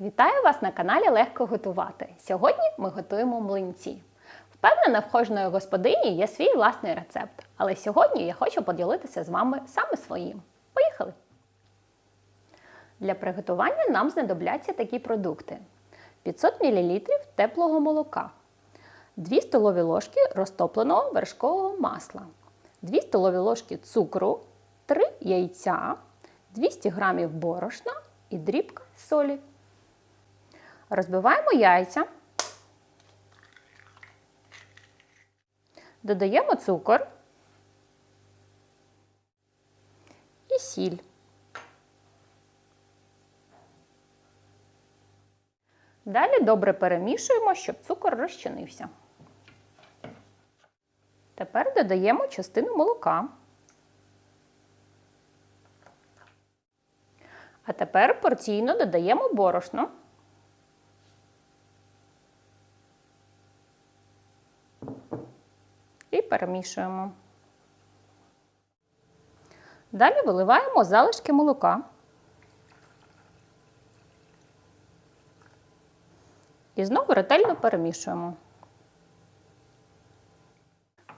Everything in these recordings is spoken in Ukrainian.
Вітаю вас на каналі Легко готувати. Сьогодні ми готуємо млинці. Впевнена, в кожної господині є свій власний рецепт, але сьогодні я хочу поділитися з вами саме своїм. Поїхали! Для приготування нам знадобляться такі продукти: 500 мл теплого молока, 2 столові ложки розтопленого вершкового масла, 2 столові ложки цукру, 3 яйця, 200 г борошна і дрібка солі. Розбиваємо яйця, додаємо цукор і сіль. Далі добре перемішуємо, щоб цукор розчинився. Тепер додаємо частину молока. А тепер порційно додаємо борошно. Перемішуємо. Далі виливаємо залишки молока. І знову ретельно перемішуємо.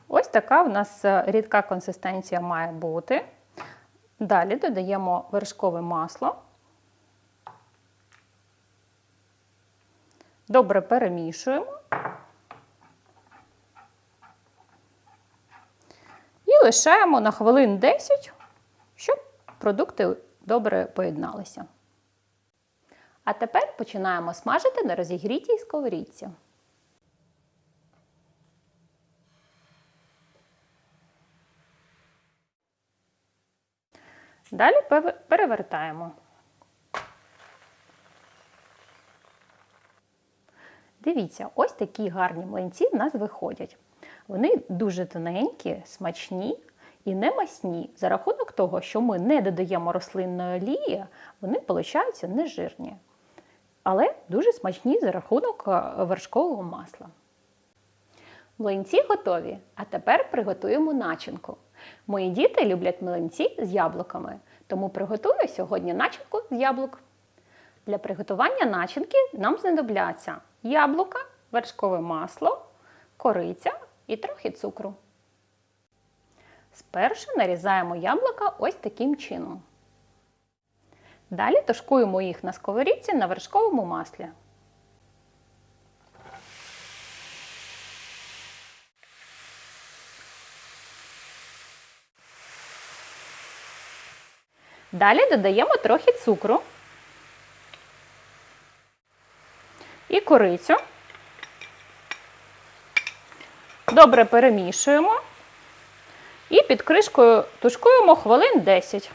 Ось така в нас е, рідка консистенція має бути. Далі додаємо вершкове масло. Добре перемішуємо. Лишаємо на хвилин 10, щоб продукти добре поєдналися. А тепер починаємо смажити на розігрітій сковорідці. Далі перевертаємо. Дивіться, ось такі гарні млинці в нас виходять. Вони дуже тоненькі, смачні і не масні. За рахунок того, що ми не додаємо рослинної олії, вони получаються нежирні. Але дуже смачні за рахунок е, вершкового масла. Млинці готові, а тепер приготуємо начинку. Мої діти люблять млинці з яблуками, тому приготую сьогодні начинку з яблук. Для приготування начинки нам знадобляться яблука, вершкове масло, кориця і трохи цукру. Спершу нарізаємо яблука ось таким чином. Далі тушкуємо їх на сковорідці на вершковому маслі. Далі додаємо трохи цукру і корицю. Добре перемішуємо і під кришкою тушкуємо хвилин 10.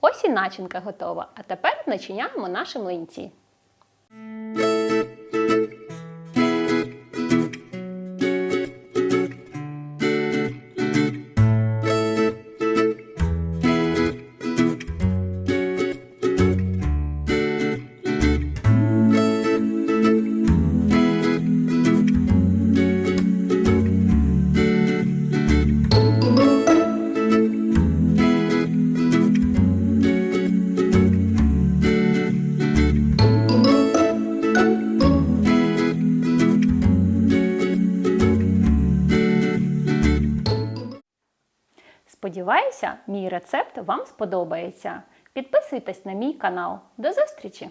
Ось і начинка готова. А тепер начиняємо наші млинці. Сподіваюся, мій рецепт вам сподобається. Підписуйтесь на мій канал. До зустрічі!